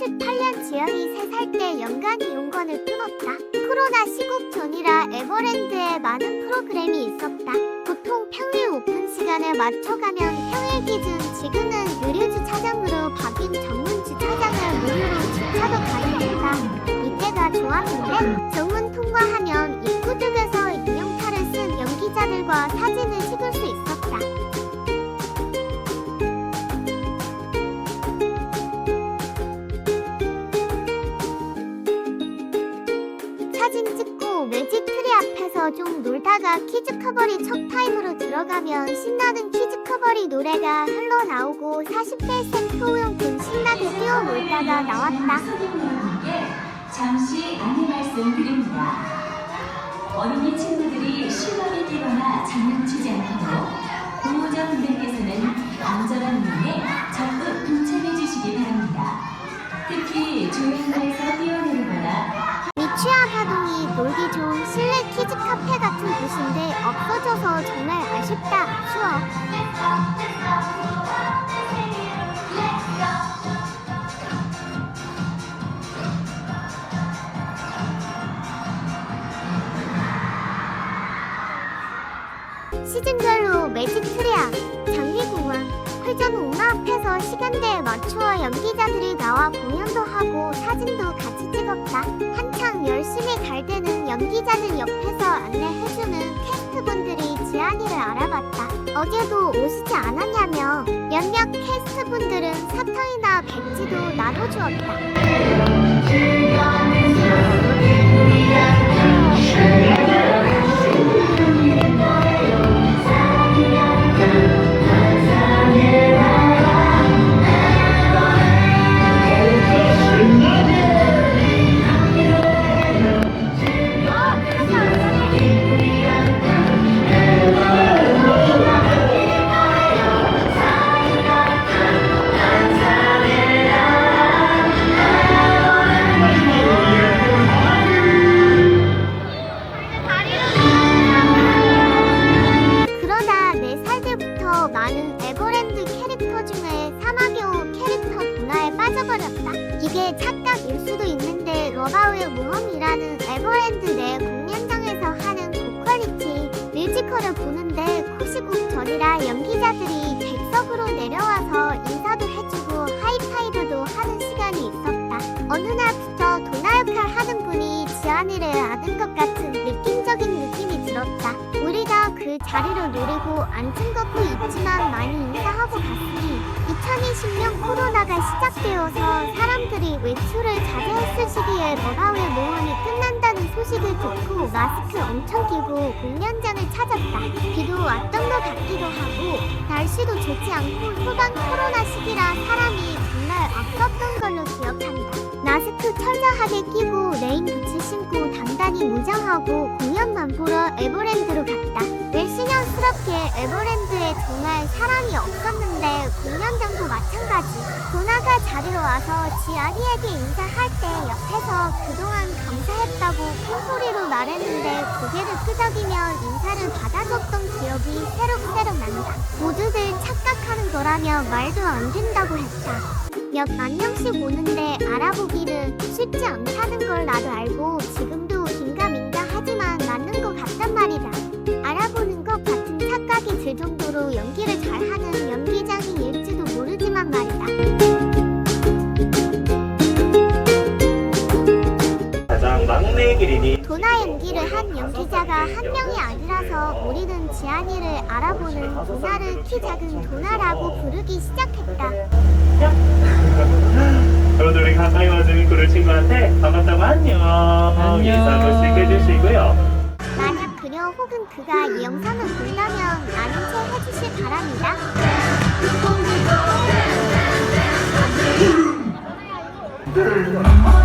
2018년 지연이 3살 때 연간 이용권을 끊었다. 코로나 시국 전이라 에버랜드에 많은 프로그램이 있었다. 보통 평일 오픈 시간에 맞춰가면 평일 기준 지금은 유료 주차장으로 바뀐 전문 주차장을 무료로 주차도 가능했다. 이때가 좋았는데 정문 통과하면 매직 트리 앞에서 좀 놀다가 퀴즈 커버리 첫 타임으로 들어가면 신나는 퀴즈 커버리 노래가 흘러나오고 40대 생 효용군 신나게 뛰어놀다가 나왔다. 잠시 안내 말씀드립니다. 어린이 친구들이 실망에 끼거나 장난치지 않도록 보호자분들께서는 안전한 문에 적극 동참해 주시기 바랍니다. 특히 조인가에서 아쉽다. 추억. 시즌별로 매직 트리아, 장미공원, 회전 옥마 앞에서 시간대에 맞추어 연기자들이 나와 공연도 하고 사진도 같이 찍었다. 한창 열심히 갈 때는 연기자들 안내해주는 지안이를 알아봤다. 어제도 오시지 않았냐며 몇몇 캐스트분들은 사탕이나 백지도 나눠주었다. 빠져버렸다. 이게 착각일 수도 있는데 러바우의 모험이라는 에버랜드 내 공연장에서 하는 고퀄리티 뮤지컬을 보는데 코시국 전이라 연기자들이 객석으로 내려와서 인사도 해주고 하이파이브도 하는 시간이 있었다. 어느 날부터 도나 역할 하는 분이 지안이를 아는 것 같은 느낌적인 느낌이 들었다. 우리가 그 자리를 노리고 앉은 것도 있지만 많이 하고 갔으니 2020년 코로나가 시작되어서 사람들이 외출을 자제했을 시기에 러바우의 모험이 끝난다는 소식을 듣고 마스크 엄청 끼고 공연장을 찾았다. 비도 왔던 것 같기도 하고 날씨도 좋지 않고 후반 코로나 시기라 사람이 정말 없었던 걸로 기억한다. 마스크 철저하게 끼고 레인 부츠 신고 단단히 무장하고 공연만 보러 에버랜드로 갔다. 외신형스럽게 에버랜드에 정말 사람이 없었는데 공연장도 마찬가지. 도나가 자리로 와서 지아리에게 인사할 때 옆에서 그동안 감사했다고 큰 소리로 말했는데 고개를 끄덕이며 인사를 받아줬던 기억이 새록새록 난다. 모두들 착각하는 거라며 말도 안 된다고 했다. 몇 만 명씩 오는데 알아보기는 쉽지 않다는 걸 나도 알고 들 정도로 연기를 잘하는 연기장이일지도 모르지만 말이다. 가장 막내 기린이 도나 연기를 한 연기자가 한 명이 아니라서 우리는 지안이를 알아보는 도나를 키 작은 도나라고 부르기 시작했다. 여러분들 우리 가까이 와주는 그를 친구한테 반갑다고 안녕 안녕. 인사 한 번씩 해주시고요 만약 그녀 혹은 그가 이 영상을 본다 어린이